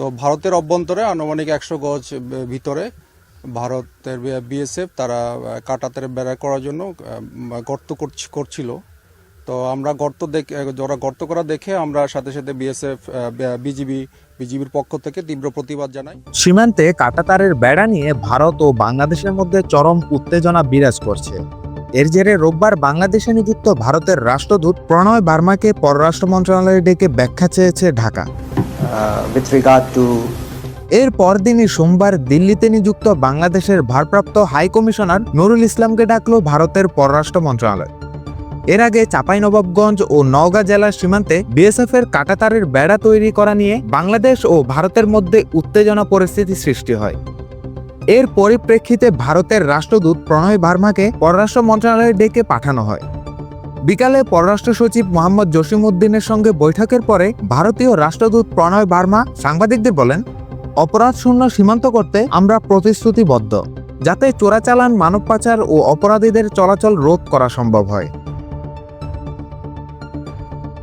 তো ভারতের অভ্যন্তরে আনুমানিক একশো গজ ভিতরে ভারতের বিএসএফ তারা আহ, কাটাতারে বেড়া করার জন্য গর্ত করছ- করছিল। তো আমরা গর্ত দেখে যারা গর্ত করা দেখে আমরা সাথে সাথে বিএসএফ বিজিবি বিজিবির পক্ষ থেকে তীব্র প্রতিবাদ জানাই। সীমান্তে কাটাতারের বেড়া নিয়ে ভারত ও বাংলাদেশের মধ্যে চরম উত্তেজনা বিরাজ করছে। এর জেরে রোববার বাংলাদেশে নিযুক্ত ভারতের রাষ্ট্রদূত প্রণয় বার্মাকে পররাষ্ট্র মন্ত্রণালয়ে ডেকে ব্যাখ্যা চেয়েছে ঢাকা। এর পরদিনই সোমবার দিল্লিতে নিযুক্ত বাংলাদেশের ভারপ্রাপ্ত হাই কমিশনার নুরুল ইসলামকে ডাকল ভারতের পররাষ্ট্র মন্ত্রণালয়। এর আগে চাঁপাইনবাবগঞ্জ ও নওগাঁ জেলার সীমান্তে বিএসএফ এর কাটাতারের বেড়া তৈরি করা নিয়ে বাংলাদেশ ও ভারতের মধ্যে উত্তেজনা পরিস্থিতি সৃষ্টি হয়। এর পরিপ্রেক্ষিতে ভারতের রাষ্ট্রদূত প্রণয় ভার্মাকে পররাষ্ট্র মন্ত্রণালয়ে ডেকে পাঠানো হয়। বিকালে পররাষ্ট্র সচিব মোহাম্মদ জসিমউদ্দিনের সঙ্গে বৈঠকের পরে ভারতীয় রাষ্ট্রদূত প্রণয় ভার্মা সাংবাদিকদের বলেন, অপরাধ শূন্য সীমান্ত করতে আমরা প্রতিশ্রুতিবদ্ধ, যাতে চোরাচালান, মানব পাচার ও অপরাধীদের চলাচল রোধ করা সম্ভব হয়।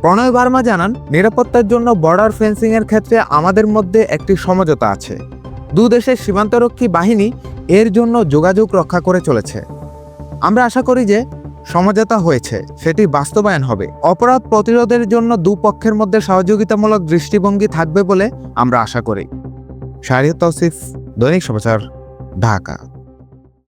প্রণয় ভার্মা জানান, নিরাপত্তার জন্য বর্ডার ফেন্সিং এর ক্ষেত্রে আমাদের মধ্যে একটি সমঝোতা আছে। দু দেশের সীমান্তরক্ষী বাহিনী এর জন্য যোগাযোগ রক্ষা করে চলেছে। আমরা আশা করি যে সমঝোতা হয়েছে, সেটি বাস্তবায়ন হবে। অপরাধ প্রতিরোধের জন্য দুপক্ষের মধ্যে সহযোগিতামূলক দৃষ্টিভঙ্গি থাকবে বলে আমরা আশা করি। শাহরিয়া তৌসিফ, দৈনিক সমাচার, ঢাকা।